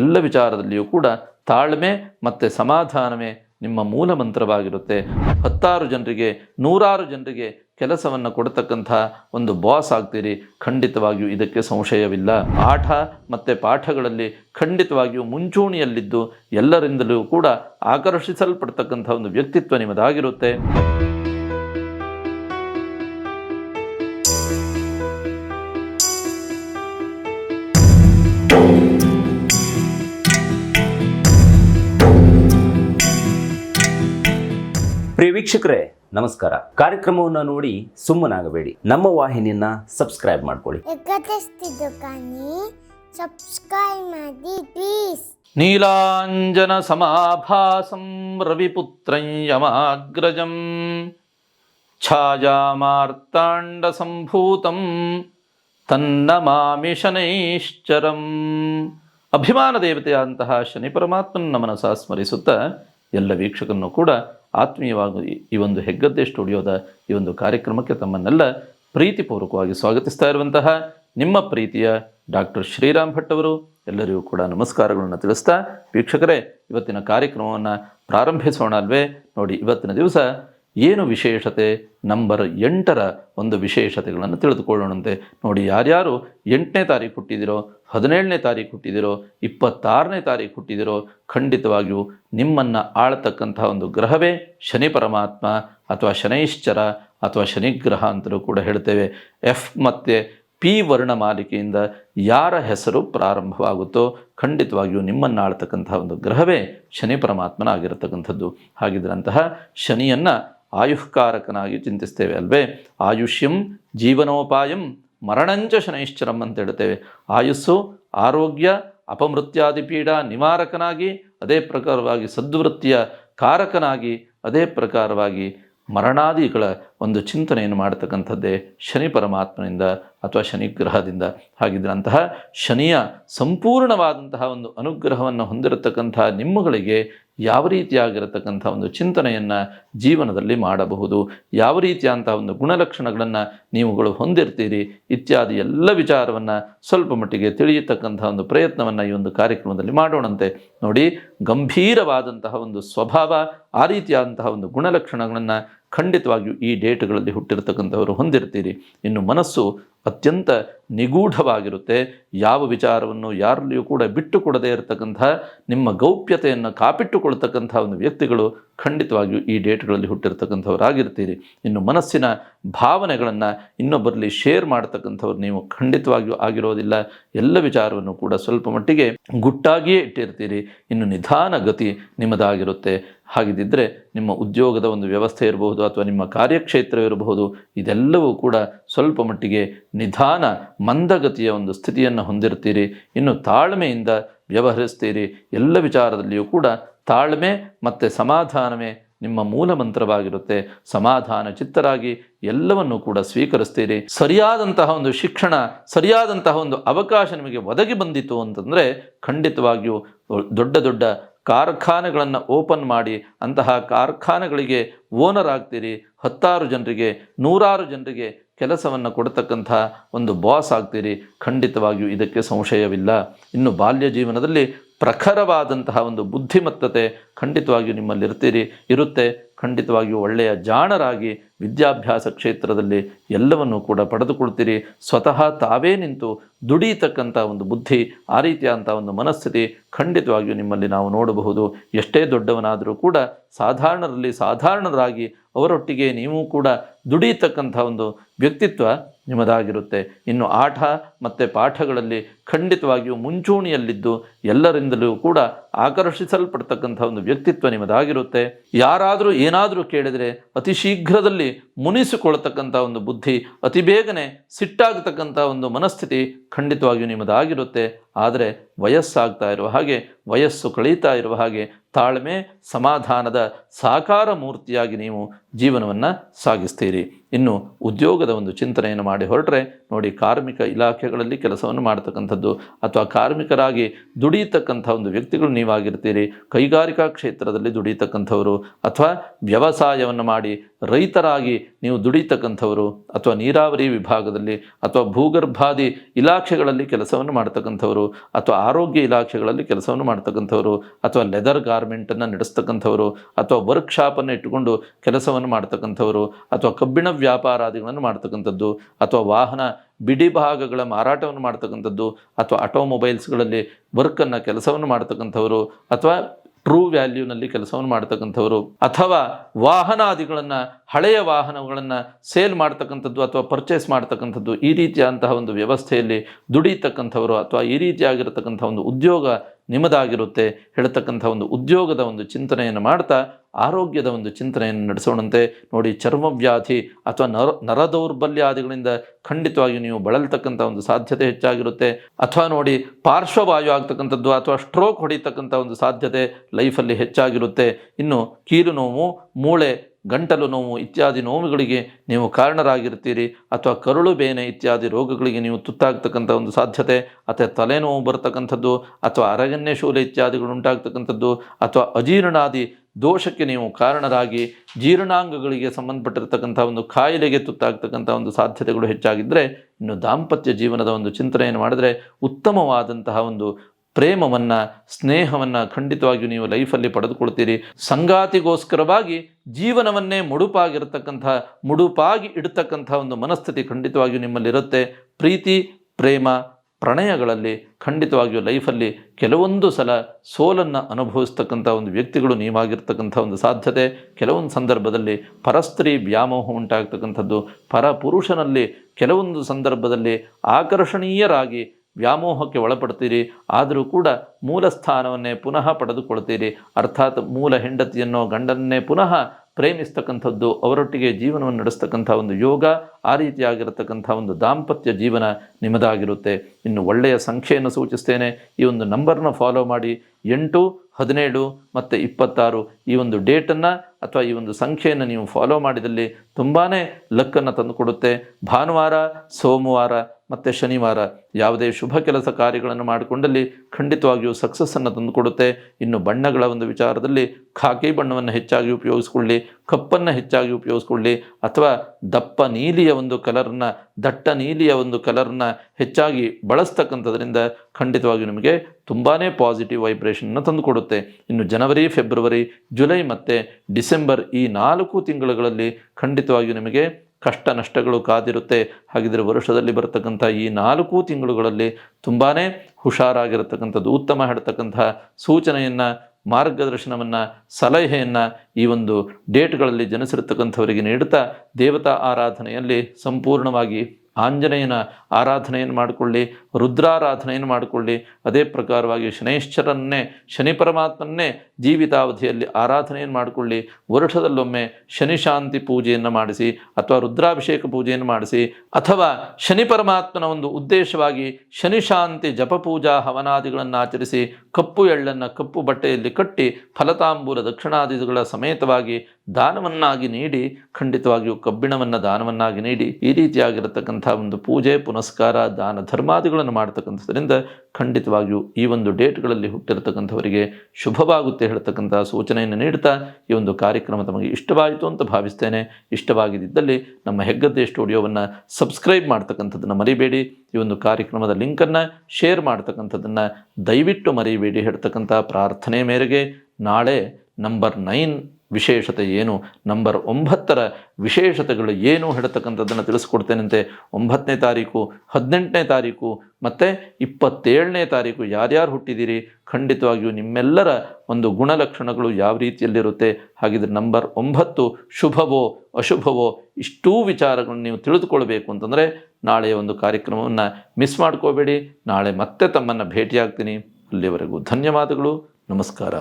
ಎಲ್ಲ ವಿಚಾರದಲ್ಲಿಯೂ ಕೂಡ ತಾಳ್ಮೆ ಮತ್ತು ಸಮಾಧಾನವೇ ನಿಮ್ಮ ಮೂಲ ಮಂತ್ರವಾಗಿರುತ್ತೆ. ಹತ್ತಾರು ಜನರಿಗೆ, ನೂರಾರು ಜನರಿಗೆ ಕೆಲಸವನ್ನು ಕೊಡ್ತಕ್ಕಂಥ ಒಂದು ಬಾಸ್ ಆಗ್ತೀರಿ. ಖಂಡಿತವಾಗಿಯೂ ಇದಕ್ಕೆ ಸಂಶಯವಿಲ್ಲ. ಆಟ ಮತ್ತು ಪಾಠಗಳಲ್ಲಿ ಖಂಡಿತವಾಗಿಯೂ ಮುಂಚೂಣಿಯಲ್ಲಿದ್ದು ಎಲ್ಲರಿಂದಲೂ ಕೂಡ ಆಕರ್ಷಿಸಲ್ಪಡ್ತಕ್ಕಂಥ ಒಂದು ವ್ಯಕ್ತಿತ್ವ ನಿಮ್ಮದಾಗಿರುತ್ತೆ. ಪ್ರಿಯ ವೀಕ್ಷಕರೇ ನಮಸ್ಕಾರ. ಕಾರ್ಯಕ್ರಮವನ್ನು ನೋಡಿ ಸುಮ್ಮನಾಗಬೇಡಿ. ನಮ್ಮ ವಾಹಿನಿಯನ್ನ ಸಬ್ಸ್ಕ್ರೈಬ್ ಮಾಡ್ಕೊಳ್ಳಿ. ಸಬ್ಸ್ಕ್ರೈಬ್ ಮಾಡಿ ಪ್ಲೀಸ್ ನೀಲಾಂಜನ ಸಮಾಭಾಸಂ ರವಿಪುತ್ರಂ ಯಮಾಗ್ರಜಂ ಛಾಯಾಮಾರ್ತಾಂಡ ಸಂಭೂತಂ ತನ್ನಮಾಮಿ ಶನೈಶ್ಚರಂ ಅಭಿಮಾನ ದೇವತೆಯಾದಂತಹ ಶನಿ ಪರಮಾತ್ಮನ ಮನಸ ಸ್ಮರಿಸುತ್ತಾ ಎಲ್ಲ ವೀಕ್ಷಕರನ್ನು ಕೂಡ ಆತ್ಮೀಯವಾಗಿ ಈ ಒಂದು ಹೆಗ್ಗದ್ದೆ ಸ್ಟುಡಿಯೋದ ಈ ಒಂದು ಕಾರ್ಯಕ್ರಮಕ್ಕೆ ತಮ್ಮನ್ನೆಲ್ಲ ಪ್ರೀತಿಪೂರ್ವಕವಾಗಿ ಸ್ವಾಗತಿಸ್ತಾ ಇರುವಂತಹ ನಿಮ್ಮ ಪ್ರೀತಿಯ ಡಾಕ್ಟರ್ ಶ್ರೀರಾಮ್ ಭಟ್ ಅವರು, ಎಲ್ಲರಿಗೂ ಕೂಡ ನಮಸ್ಕಾರಗಳನ್ನು ತಿಳಿಸ್ತಾ, ವೀಕ್ಷಕರೇ, ಇವತ್ತಿನ ಕಾರ್ಯಕ್ರಮವನ್ನು ಪ್ರಾರಂಭಿಸೋಣ ಅಲ್ವೇ ನೋಡಿ, ಇವತ್ತಿನ ದಿವಸ ಏನು ವಿಶೇಷತೆ? ನಂಬರ್ ಎಂಟರ ಒಂದು ವಿಶೇಷತೆಗಳನ್ನು ತಿಳಿದುಕೊಳ್ಳೋಣಂತೆ ನೋಡಿ, ಯಾರ್ಯಾರು ಎಂಟನೇ ತಾರೀಕು ಹುಟ್ಟಿದಿರೋ, ಹದಿನೇಳನೇ ತಾರೀಕು ಹುಟ್ಟಿದಿರೋ, ಇಪ್ಪತ್ತಾರನೇ ತಾರೀಕು ಹುಟ್ಟಿದಿರೋ, ಖಂಡಿತವಾಗಿಯೂ ನಿಮ್ಮನ್ನು ಆಳ್ತಕ್ಕಂಥ ಒಂದು ಗ್ರಹವೇ ಶನಿ ಪರಮಾತ್ಮ ಅಥವಾ ಶನೈಶ್ಚರ ಅಥವಾ ಶನಿಗ್ರಹ ಅಂತಲೂ ಕೂಡ ಹೇಳ್ತೇವೆ. ಎಫ್ ಮತ್ತು ಪಿ ವರ್ಣಮಾಲಿಕೆಯಿಂದ ಯಾರ ಹೆಸರು ಪ್ರಾರಂಭವಾಗುತ್ತೋ, ಖಂಡಿತವಾಗಿಯೂ ನಿಮ್ಮನ್ನು ಆಳ್ತಕ್ಕಂತಹ ಒಂದು ಗ್ರಹವೇ ಶನಿ ಪರಮಾತ್ಮನ ಆಗಿರತಕ್ಕಂಥದ್ದು ಹಾಗಿದ್ರಂತಹ ಶನಿಯನ್ನು ಆಯುಷ್ಕಾರಕನಾಗಿ ಚಿಂತಿಸ್ತೇವೆ ಅಲ್ವೇ? ಆಯುಷ್ಯಂ ಜೀವನೋಪಾಯಂ ಮರಣಂಚ ಶನೈಶ್ಚರಂ ಅಂತ ಹೇಳ್ತೇವೆ ಆಯುಸ್ಸು ಆರೋಗ್ಯ ಅಪಮೃತ್ಯಾದಿ ಪೀಡಾ ನಿವಾರಕನಾಗಿ, ಅದೇ ಪ್ರಕಾರವಾಗಿ ಸದ್ವೃತ್ತಿಯ ಕಾರಕನಾಗಿ, ಅದೇ ಪ್ರಕಾರವಾಗಿ ಮರಣಾದಿಗಳ ಒಂದು ಚಿಂತನೆಯನ್ನು ಮಾಡತಕ್ಕಂಥದ್ದೇ ಶನಿ ಪರಮಾತ್ಮನಿಂದ ಅಥವಾ ಶನಿಗ್ರಹದಿಂದ ಹಾಗಿದ್ರೆ ಅಂತಹ ಶನಿಯ ಸಂಪೂರ್ಣವಾದಂತಹ ಒಂದು ಅನುಗ್ರಹವನ್ನು ಹೊಂದಿರತಕ್ಕಂಥ ನಿಮ್ಮಗಳಿಗೆ ಯಾವ ರೀತಿಯಾಗಿರತಕ್ಕಂಥ ಒಂದು ಚಿಂತನೆಯನ್ನು ಜೀವನದಲ್ಲಿ ಮಾಡಬಹುದು, ಯಾವ ರೀತಿಯಾದಂತಹ ಒಂದು ಗುಣಲಕ್ಷಣಗಳನ್ನು ನೀವುಗಳು ಹೊಂದಿರ್ತೀರಿ ಇತ್ಯಾದಿ ಎಲ್ಲ ವಿಚಾರವನ್ನು ಸ್ವಲ್ಪ ಮಟ್ಟಿಗೆ ತಿಳಿಯತಕ್ಕಂಥ ಒಂದು ಪ್ರಯತ್ನವನ್ನು ಈ ಒಂದು ಕಾರ್ಯಕ್ರಮದಲ್ಲಿ ಮಾಡೋಣಂತೆ. ನೋಡಿ, ಗಂಭೀರವಾದಂತಹ ಒಂದು ಸ್ವಭಾವ, ಆ ರೀತಿಯಾದಂತಹ ಒಂದು ಗುಣಲಕ್ಷಣಗಳನ್ನು ಖಂಡಿತವಾಗಿಯೂ ಈ ಡೇಟ್ಗಳಲ್ಲಿ ಹುಟ್ಟಿರತಕ್ಕಂಥವರು ಹೊಂದಿರ್ತೀರಿ. ಇನ್ನು ಮನಸ್ಸು ಅತ್ಯಂತ ನಿಗೂಢವಾಗಿರುತ್ತೆ. ಯಾವ ವಿಚಾರವನ್ನು ಯಾರಲ್ಲಿಯೂ ಕೂಡ ಬಿಟ್ಟು ಕೊಡದೇ ಇರತಕ್ಕಂಥ, ನಿಮ್ಮ ಗೌಪ್ಯತೆಯನ್ನು ಕಾಪಿಟ್ಟುಕೊಳ್ತಕ್ಕಂಥ ಒಂದು ವ್ಯಕ್ತಿಗಳು ಖಂಡಿತವಾಗಿಯೂ ಈ ಡೇಟ್ಗಳಲ್ಲಿ ಹುಟ್ಟಿರ್ತಕ್ಕಂಥವರಾಗಿರ್ತೀರಿ. ಇನ್ನು ಮನಸ್ಸಿನ ಭಾವನೆಗಳನ್ನು ಇನ್ನೊಬ್ಬರಲ್ಲಿ ಶೇರ್ ಮಾಡ್ತಕ್ಕಂಥವ್ರು ನೀವು ಖಂಡಿತವಾಗಿಯೂ ಆಗಿರೋದಿಲ್ಲ. ಎಲ್ಲ ವಿಚಾರವನ್ನು ಕೂಡ ಸ್ವಲ್ಪ ಮಟ್ಟಿಗೆ ಗುಟ್ಟಾಗಿಯೇ ಇಟ್ಟಿರ್ತೀರಿ. ಇನ್ನು ನಿಧಾನ ಗತಿ ನಿಮ್ಮದಾಗಿರುತ್ತೆ. ಹಾಗಿದ್ದರೆ ನಿಮ್ಮ ಉದ್ಯೋಗದ ಒಂದು ವ್ಯವಸ್ಥೆ ಇರಬಹುದು ಅಥವಾ ನಿಮ್ಮ ಕಾರ್ಯಕ್ಷೇತ್ರವಿರಬಹುದು. ಇದೆಲ್ಲವೂ ಕೂಡ ಸ್ವಲ್ಪ ಮಟ್ಟಿಗೆ ನಿಧಾನ ಮಂದಗತಿಯ ಒಂದು ಸ್ಥಿತಿಯನ್ನು ಹೊಂದಿರ್ತೀರಿ ಇನ್ನು ತಾಳ್ಮೆಯಿಂದ ವ್ಯವಹರಿಸ್ತೀರಿ ಎಲ್ಲ ವಿಚಾರದಲ್ಲಿಯೂ ಕೂಡ ತಾಳ್ಮೆ ಮತ್ತು ಸಮಾಧಾನವೇ ನಿಮ್ಮ ಮೂಲ ಮಂತ್ರವಾಗಿರುತ್ತೆ. ಸಮಾಧಾನ ಚಿತ್ತರಾಗಿ ಎಲ್ಲವನ್ನೂ ಕೂಡ ಸ್ವೀಕರಿಸ್ತೀರಿ. ಸರಿಯಾದಂತಹ ಒಂದು ಶಿಕ್ಷಣ, ಸರಿಯಾದಂತಹ ಒಂದು ಅವಕಾಶ ನಿಮಗೆ ಒದಗಿ ಬಂದಿತು ಅಂತಂದರೆ ಖಂಡಿತವಾಗಿಯೂ ದೊಡ್ಡ ದೊಡ್ಡ ಕಾರ್ಖಾನೆಗಳನ್ನು ಓಪನ್ ಮಾಡಿ ಅಂತಹ ಕಾರ್ಖಾನೆಗಳಿಗೆ ಓನರ್ ಆಗ್ತೀರಿ. ಹತ್ತಾರು ಜನರಿಗೆ, ನೂರಾರು ಜನರಿಗೆ ಕೆಲಸವನ್ನು ಕೊಡ್ತಕ್ಕಂಥ ಒಂದು ಬಾಸ್ ಆಗ್ತೀರಿ ಖಂಡಿತವಾಗಿಯೂ ಇದಕ್ಕೆ ಸಂಶಯವಿಲ್ಲ. ಇನ್ನು ಬಾಲ್ಯ ಜೀವನದಲ್ಲಿ ಪ್ರಖರವಾದಂತಹ ಒಂದು ಬುದ್ಧಿಮತ್ತತೆ ಖಂಡಿತವಾಗಿಯೂ ನಿಮ್ಮಲ್ಲಿ ಇರ್ತೀರಿ ಇರುತ್ತೆ. ಖಂಡಿತವಾಗಿಯೂ ಒಳ್ಳೆಯ ಜಾಣರಾಗಿ ವಿದ್ಯಾಭ್ಯಾಸ ಕ್ಷೇತ್ರದಲ್ಲಿ ಎಲ್ಲವನ್ನೂ ಕೂಡ ಪಡೆದುಕೊಳ್ತೀರಿ. ಸ್ವತಃ ತಾವೇ ನಿಂತು ದುಡಿಯತಕ್ಕಂಥ ಒಂದು ಬುದ್ಧಿ, ಆ ರೀತಿಯಾದಂಥ ಒಂದು ಮನಸ್ಥಿತಿ ಖಂಡಿತವಾಗಿಯೂ ನಿಮ್ಮಲ್ಲಿ ನಾವು ನೋಡಬಹುದು. ಎಷ್ಟೇ ದೊಡ್ಡವನಾದರೂ ಕೂಡ ಸಾಧಾರಣರಲ್ಲಿ ಸಾಧಾರಣರಾಗಿ ಅವರೊಟ್ಟಿಗೆ ನೀವು ಕೂಡ ದುಡಿಯತಕ್ಕಂಥ ಒಂದು ವ್ಯಕ್ತಿತ್ವ ನಿಮ್ಮದಾಗಿರುತ್ತೆ. ಇನ್ನು ಆಟ ಮತ್ತು ಪಾಠಗಳಲ್ಲಿ ಖಂಡಿತವಾಗಿಯೂ ಮುಂಚೂಣಿಯಲ್ಲಿದ್ದು ಎಲ್ಲರಿಂದಲೂ ಕೂಡ ಆಕರ್ಷಿಸಲ್ಪಡ್ತಕ್ಕಂಥ ಒಂದು ವ್ಯಕ್ತಿತ್ವ ನಿಮ್ಮದಾಗಿರುತ್ತೆ. ಯಾರಾದರೂ ಏನಾದರೂ ಕೇಳಿದರೆ ಅತಿ ಶೀಘ್ರದಲ್ಲಿ ಮುನಿಸಿಕೊಳ್ಳತಕ್ಕಂಥ ಒಂದು ಬುದ್ಧಿ, ಅತಿ ಬೇಗನೆ ಸಿಟ್ಟಾಗತಕ್ಕಂಥ ಒಂದು ಮನಸ್ಥಿತಿ ಖಂಡಿತವಾಗಿಯೂ ನಿಮ್ಮದಾಗಿರುತ್ತೆ. ಆದರೆ ವಯಸ್ಸಾಗ್ತಾ ಇರುವ ಹಾಗೆ, ವಯಸ್ಸು ಕಳೀತಾ ಇರುವ ಹಾಗೆ ತಾಳ್ಮೆ, ಸಮಾಧಾನದ ಸಾಕಾರ ಮೂರ್ತಿಯಾಗಿ ನೀವು ಜೀವನವನ್ನು ಸಾಗಿಸ್ತೀರಿ. ಇನ್ನು ಉದ್ಯೋಗದ ಒಂದು ಚಿಂತನೆಯನ್ನು ಮಾಡಿ ಹೊರಟ್ರೆ ನೋಡಿ ಕಾರ್ಮಿಕ ಇಲಾಖೆಗಳಲ್ಲಿ ಕೆಲಸವನ್ನು ಮಾಡ್ತಕ್ಕಂಥದ್ದು ಅಥವಾ ಕಾರ್ಮಿಕರಾಗಿ ದುಡಿಯತಕ್ಕಂಥ ಒಂದು ವ್ಯಕ್ತಿಗಳು ನೀವಾಗಿರ್ತೀರಿ ಕೈಗಾರಿಕಾ ಕ್ಷೇತ್ರದಲ್ಲಿ ದುಡಿಯತಕ್ಕಂಥವರು ಅಥವಾ ವ್ಯವಸಾಯವನ್ನು ಮಾಡಿ ರೈತರಾಗಿ ನೀವು ದುಡಿತಕ್ಕಂಥವರು ಅಥವಾ ನೀರಾವರಿ ವಿಭಾಗದಲ್ಲಿ ಅಥವಾ ಭೂಗರ್ಭಾದಿ ಇಲಾಖೆಗಳಲ್ಲಿ ಕೆಲಸವನ್ನು ಮಾಡ್ತಕ್ಕಂಥವರು ಅಥವಾ ಆರೋಗ್ಯ ಇಲಾಖೆಗಳಲ್ಲಿ ಕೆಲಸವನ್ನು ಮಾಡ್ತಕ್ಕಂಥವರು ಅಥವಾ ಲೆದರ್ ಗಾರ್ಮೆಂಟನ್ನು ನಡೆಸ್ತಕ್ಕಂಥವರು ಅಥವಾ ವರ್ಕ್ಶಾಪನ್ನು ಇಟ್ಟುಕೊಂಡು ಕೆಲಸವನ್ನು ಮಾಡ್ತಕ್ಕಂಥವರು ಅಥವಾ ಕಬ್ಬಿಣ ವ್ಯಾಪಾರಾದಿಗಳನ್ನು ಮಾಡ್ತಕ್ಕಂಥದ್ದು ಅಥವಾ ವಾಹನ ಬಿಡಿ ಭಾಗಗಳ ಮಾರಾಟವನ್ನು ಮಾಡ್ತಕ್ಕಂಥದ್ದು ಅಥವಾ ಆಟೋಮೊಬೈಲ್ಸ್ಗಳಲ್ಲಿ ವರ್ಕನ್ನು ಕೆಲಸವನ್ನು ಮಾಡ್ತಕ್ಕಂಥವರು ಅಥವಾ ಟ್ರೂ ವ್ಯಾಲ್ಯೂನಲ್ಲಿ ಕೆಲಸವನ್ನು ಮಾಡ್ತಕ್ಕಂಥವರು, ಅಥವಾ ವಾಹನಾದಿಗಳನ್ನು, ಹಳೆಯ ವಾಹನಗಳನ್ನು ಸೇಲ್ ಮಾಡ್ತಕ್ಕಂಥದ್ದು ಅಥವಾ ಪರ್ಚೇಸ್ ಮಾಡ್ತಕ್ಕಂಥದ್ದು ಈ ರೀತಿಯಾದಂತಹ ಒಂದು ವ್ಯವಸ್ಥೆಯಲ್ಲಿ ದುಡಿತಕ್ಕಂಥವರು ಅಥವಾ ಈ ರೀತಿಯಾಗಿರತಕ್ಕಂಥ ಒಂದು ಉದ್ಯೋಗ ನಿಮ್ಮದಾಗಿರುತ್ತೆ ಹೇಳ್ತಕ್ಕಂಥ ಒಂದು ಉದ್ಯೋಗದ ಒಂದು ಚಿಂತನೆಯನ್ನು ಮಾಡ್ತಾ ಆರೋಗ್ಯದ ಒಂದು ಚಿಂತನೆಯನ್ನು ನಡೆಸೋಣಂತೆ ನೋಡಿ ಚರ್ಮವ್ಯಾಧಿ ಅಥವಾ ನರ ನರದೌರ್ಬಲ್ಯಾದಿಗಳಿಂದ ಖಂಡಿತವಾಗಿ ನೀವು ಬಳಲ್ತಕ್ಕಂಥ ಒಂದು ಸಾಧ್ಯತೆ ಹೆಚ್ಚಾಗಿರುತ್ತೆ. ಅಥವಾ ನೋಡಿ ಪಾರ್ಶ್ವವಾಯು ಆಗ್ತಕ್ಕಂಥದ್ದು ಅಥವಾ ಸ್ಟ್ರೋಕ್ ಹೊಡಿತಕ್ಕಂಥ ಒಂದು ಸಾಧ್ಯತೆ ಲೈಫಲ್ಲಿ ಹೆಚ್ಚಾಗಿರುತ್ತೆ. ಇನ್ನು ಕೀಲು ನೋವು, ಮೂಳೆ ಗಂಟಲು ನೋವು ಇತ್ಯಾದಿ ನೋವುಗಳಿಗೆ ನೀವು ಕಾರಣರಾಗಿರ್ತೀರಿ ಅಥವಾ ಕರುಳು ಬೇನೆ ಇತ್ಯಾದಿ ರೋಗಗಳಿಗೆ ನೀವು ತುತ್ತಾಗ್ತಕ್ಕಂಥ ಒಂದು ಸಾಧ್ಯತೆ, ಅಥವಾ ತಲೆನೋವು ಬರ್ತಕ್ಕಂಥದ್ದು, ಅಥವಾ ಅರಗನ್ಯ ಶೂಲೆ ಇತ್ಯಾದಿಗಳು ಉಂಟಾಗ್ತಕ್ಕಂಥದ್ದು, ಅಥವಾ ಅಜೀರ್ಣಾದಿ ದೋಷಕ್ಕೆ ನೀವು ಕಾರಣರಾಗಿ ಜೀರ್ಣಾಂಗಗಳಿಗೆ ಸಂಬಂಧಪಟ್ಟಿರತಕ್ಕಂಥ ಒಂದು ಕಾಯಿಲೆಗೆ ತುತ್ತಾಗ್ತಕ್ಕಂಥ ಒಂದು ಸಾಧ್ಯತೆಗಳು ಹೆಚ್ಚಾಗಿದ್ದರೆ ಇನ್ನು ದಾಂಪತ್ಯ ಜೀವನದ ಒಂದು ಚಿಂತನೆಯನ್ನು ಮಾಡಿದರೆ ಉತ್ತಮವಾದಂತಹ ಒಂದು ಪ್ರೇಮವನ್ನು, ಸ್ನೇಹವನ್ನು ಖಂಡಿತವಾಗಿಯೂ ನೀವು ಲೈಫಲ್ಲಿ ಪಡೆದುಕೊಳ್ತೀರಿ. ಸಂಗಾತಿಗೋಸ್ಕರವಾಗಿ ಜೀವನವನ್ನೇ ಮುಡುಪಾಗಿರತಕ್ಕಂಥ, ಮುಡುಪಾಗಿ ಇಡತಕ್ಕಂಥ ಒಂದು ಮನಸ್ಥಿತಿ ಖಂಡಿತವಾಗಿಯೂ ನಿಮ್ಮಲ್ಲಿರುತ್ತೆ. ಪ್ರೀತಿ, ಪ್ರೇಮ, ಪ್ರಣಯಗಳಲ್ಲಿ ಖಂಡಿತವಾಗಿಯೂ ಲೈಫಲ್ಲಿ ಕೆಲವೊಂದು ಸಲ ಸೋಲನ್ನು ಅನುಭವಿಸ್ತಕ್ಕಂಥ ಒಂದು ವ್ಯಕ್ತಿಗಳು ನೀವಾಗಿರ್ತಕ್ಕಂಥ ಒಂದು ಸಾಧ್ಯತೆ. ಕೆಲವೊಂದು ಸಂದರ್ಭದಲ್ಲಿ ಪರಸ್ತ್ರೀ ವ್ಯಾಮೋಹ ಉಂಟಾಗ್ತಕ್ಕಂಥದ್ದು. ಪರಪುರುಷನಲ್ಲಿ ಕೆಲವೊಂದು ಸಂದರ್ಭದಲ್ಲಿ ಆಕರ್ಷಣೀಯರಾಗಿ ವ್ಯಾಮೋಹಕ್ಕೆ ಒಳಪಡ್ತೀರಿ, ಆದರೂ ಕೂಡ ಮೂಲ ಸ್ಥಾನವನ್ನೇ ಪುನಃ ಪಡೆದುಕೊಳ್ತೀರಿ. ಅರ್ಥಾತ್ ಮೂಲ ಹೆಂಡತಿಯನ್ನು ಗಂಡನ್ನೇ ಪುನಃ ಪ್ರೇಮಿಸ್ತಕ್ಕಂಥದ್ದು, ಅವರೊಟ್ಟಿಗೆ ಜೀವನವನ್ನು ನಡೆಸ್ತಕ್ಕಂಥ ಒಂದು ಯೋಗ, ಆ ರೀತಿಯಾಗಿರತಕ್ಕಂಥ ಒಂದು ದಾಂಪತ್ಯ ಜೀವನ ನಿಮ್ಮದಾಗಿರುತ್ತೆ. ಇನ್ನು ಒಳ್ಳೆಯ ಸಂಖ್ಯೆಯನ್ನು ಸೂಚಿಸ್ತೇನೆ. ಈ ಒಂದು ನಂಬರ್ನ ಫಾಲೋ ಮಾಡಿ. ಎಂಟು, ಹದಿನೇಳು ಮತ್ತು ಇಪ್ಪತ್ತಾರು ಈ ಒಂದು ಡೇಟನ್ನು ಅಥವಾ ಈ ಒಂದು ಸಂಖ್ಯೆಯನ್ನು ನೀವು ಫಾಲೋ ಮಾಡಿದಲ್ಲಿ ತುಂಬಾ ಲಕ್ಕನ್ನು ತಂದುಕೊಡುತ್ತೆ. ಭಾನುವಾರ, ಸೋಮವಾರ ಮತ್ತು ಶನಿವಾರ ಯಾವುದೇ ಶುಭ ಕೆಲಸ ಕಾರ್ಯಗಳನ್ನು ಮಾಡಿಕೊಂಡಲ್ಲಿ ಖಂಡಿತವಾಗಿಯೂ ಸಕ್ಸಸ್ಸನ್ನು ತಂದುಕೊಡುತ್ತೆ ಇನ್ನು ಬಣ್ಣಗಳ ಒಂದು ವಿಚಾರದಲ್ಲಿ ಖಾಕಿ ಬಣ್ಣವನ್ನು ಹೆಚ್ಚಾಗಿ ಉಪಯೋಗಿಸ್ಕೊಳ್ಳಿ, ಕಪ್ಪನ್ನು ಹೆಚ್ಚಾಗಿ ಉಪಯೋಗಿಸ್ಕೊಳ್ಳಿ, ಅಥವಾ ದಪ್ಪ ನೀಲಿಯ ಒಂದು ಕಲರನ್ನು ದಟ್ಟ ನೀಲಿಯ ಒಂದು ಕಲರನ್ನು ಹೆಚ್ಚಾಗಿ ಬಳಸ್ತಕ್ಕಂಥದ್ರಿಂದ ಖಂಡಿತವಾಗಿಯೂ ನಿಮಗೆ ತುಂಬಾ ಪಾಸಿಟಿವ್ ವೈಬ್ರೇಷನ್ನ ತಂದುಕೊಡುತ್ತೆ ಇನ್ನು ಜನವರಿ ಫೆಬ್ರವರಿ ಜುಲೈ ಮತ್ತು ಡಿಸೆಂಬರ್ ಈ ನಾಲ್ಕು ತಿಂಗಳುಗಳಲ್ಲಿ ಖಂಡಿತವಾಗಿಯೂ ನಿಮಗೆ ಕಷ್ಟ ನಷ್ಟಗಳು ಕಾದಿರುತ್ತೆ. ಹಾಗಿದ್ರೆ ವರ್ಷದಲ್ಲಿ ಬರತಕ್ಕಂಥ ಈ ನಾಲ್ಕು ತಿಂಗಳುಗಳಲ್ಲಿ ತುಂಬಾ ಹುಷಾರಾಗಿರತಕ್ಕಂಥದ್ದು, ಉತ್ತಮ ಹೇಳ್ತಕ್ಕಂಥ ಸೂಚನೆಯನ್ನು, ಮಾರ್ಗದರ್ಶನವನ್ನು, ಸಲಹೆಯನ್ನು ಈ ಒಂದು ಡೇಟ್ಗಳಲ್ಲಿ ಜನಿಸಿರ್ತಕ್ಕಂಥವರಿಗೆ ನೀಡುತ್ತಾ ದೇವತಾ ಆರಾಧನೆಯಲ್ಲಿ ಸಂಪೂರ್ಣವಾಗಿ ಆಂಜನೇಯನ ಆರಾಧನೆಯನ್ನು ಮಾಡಿಕೊಳ್ಳಿ. ರುದ್ರಾರಾಧನೆಯನ್ನು ಮಾಡಿಕೊಳ್ಳಿ? ಅದೇ ಪ್ರಕಾರವಾಗಿ ಶನೈಶ್ಚರನ್ನೇ, ಶನಿ ಪರಮಾತ್ಮನ್ನೇ ಜೀವಿತಾವಧಿಯಲ್ಲಿ ಆರಾಧನೆಯನ್ನು ಮಾಡಿಕೊಳ್ಳಿ? ವರ್ಷದಲ್ಲೊಮ್ಮೆ ಶನಿಶಾಂತಿ ಪೂಜೆಯನ್ನು ಮಾಡಿಸಿ ಅಥವಾ ರುದ್ರಾಭಿಷೇಕ ಪೂಜೆಯನ್ನು ಮಾಡಿಸಿ ಅಥವಾ ಶನಿ ಪರಮಾತ್ಮನ ಒಂದು ಉದ್ದೇಶವಾಗಿ ಶನಿಶಾಂತಿ ಜಪ ಪೂಜಾ ಹವನಾದಿಗಳನ್ನು ಆಚರಿಸಿ ಕಪ್ಪು ಎಳ್ಳನ್ನು ಕಪ್ಪು ಬಟ್ಟೆಯಲ್ಲಿ ಕಟ್ಟಿ ಫಲತಾಂಬೂಲ ದಕ್ಷಿಣಾದಿಗಳ ಸಮೇತವಾಗಿ ದಾನವನ್ನಾಗಿ ನೀಡಿ, ಖಂಡಿತವಾಗಿಯೂ ಕಬ್ಬಿಣವನ್ನು ದಾನವನ್ನಾಗಿ ನೀಡಿ ಈ ರೀತಿಯಾಗಿರತಕ್ಕಂಥ ಒಂದು ಪೂಜೆ, ಪುನಸ್ಕಾರ, ದಾನ ಧರ್ಮಾದಿಗಳನ್ನು ಮಾಡ್ತಕ್ಕಂಥದ್ರಿಂದ ಖಂಡಿತವಾಗಿಯೂ ಈ ಒಂದು ಡೇಟ್ಗಳಲ್ಲಿ ಹುಟ್ಟಿರತಕ್ಕಂಥವರಿಗೆ ಶುಭವಾಗುತ್ತೆ ಹೇಳ್ತಕ್ಕಂಥ ಸೂಚನೆಯನ್ನು ನೀಡ್ತಾ ಈ ಒಂದು ಕಾರ್ಯಕ್ರಮ ತಮಗೆ ಇಷ್ಟವಾಯಿತು ಅಂತ ಭಾವಿಸ್ತೇನೆ. ಇಷ್ಟವಾಗಿದ್ದಲ್ಲಿ ನಮ್ಮ ಹೆಗ್ಗದ್ದೆ ಸ್ಟುಡಿಯೋವನ್ನು ಸಬ್ಸ್ಕ್ರೈಬ್ ಮಾಡ್ತಕ್ಕಂಥದ್ದನ್ನು ಮರಿಬೇಡಿ. ಈ ಒಂದು ಕಾರ್ಯಕ್ರಮದ ಲಿಂಕನ್ನು ಶೇರ್ ಮಾಡ್ತಕ್ಕಂಥದ್ದನ್ನು ದಯವಿಟ್ಟು ಮರಿಬೇಡಿ ಹೇಳ್ತಕ್ಕಂಥ ಪ್ರಾರ್ಥನೆ ಮೇರೆಗೆ ನಾಳೆ ನಂಬರ್ ನೈನ್ ವಿಶೇಷತೆ ಏನು? ನಂಬರ್ ಒಂಬತ್ತರ ವಿಶೇಷತೆಗಳು ಏನು ಹೇಳ್ತಕ್ಕಂಥದ್ದನ್ನು ತಿಳಿಸ್ಕೊಡ್ತೇನಂತೆ? ಒಂಬತ್ತನೇ ತಾರೀಕು, ಹದಿನೆಂಟನೇ ತಾರೀಕು, ಮತ್ತು ಇಪ್ಪತ್ತೇಳನೇ ತಾರೀಕು ಯಾರ್ಯಾರು ಹುಟ್ಟಿದ್ದೀರಿ ಖಂಡಿತವಾಗಿಯೂ ನಿಮ್ಮೆಲ್ಲರ ಒಂದು ಗುಣಲಕ್ಷಣಗಳು ಯಾವ ರೀತಿಯಲ್ಲಿರುತ್ತೆ? ಹಾಗಿದ್ರೆ ನಂಬರ್ ಒಂಬತ್ತು, ಶುಭವೋ, ಅಶುಭವೋ, ಇಷ್ಟೂ ವಿಚಾರಗಳನ್ನು ನೀವು ತಿಳಿದುಕೊಳ್ಬೇಕು ಅಂತಂದರೆ ನಾಳೆಯ ಒಂದು ಕಾರ್ಯಕ್ರಮವನ್ನು ಮಿಸ್ ಮಾಡ್ಕೋಬೇಡಿ. ನಾಳೆ ಮತ್ತೆ ತಮ್ಮನ್ನು ಭೇಟಿಯಾಗ್ತೀನಿ. ಅಲ್ಲಿವರೆಗೂ ಧನ್ಯವಾದಗಳು. ನಮಸ್ಕಾರ.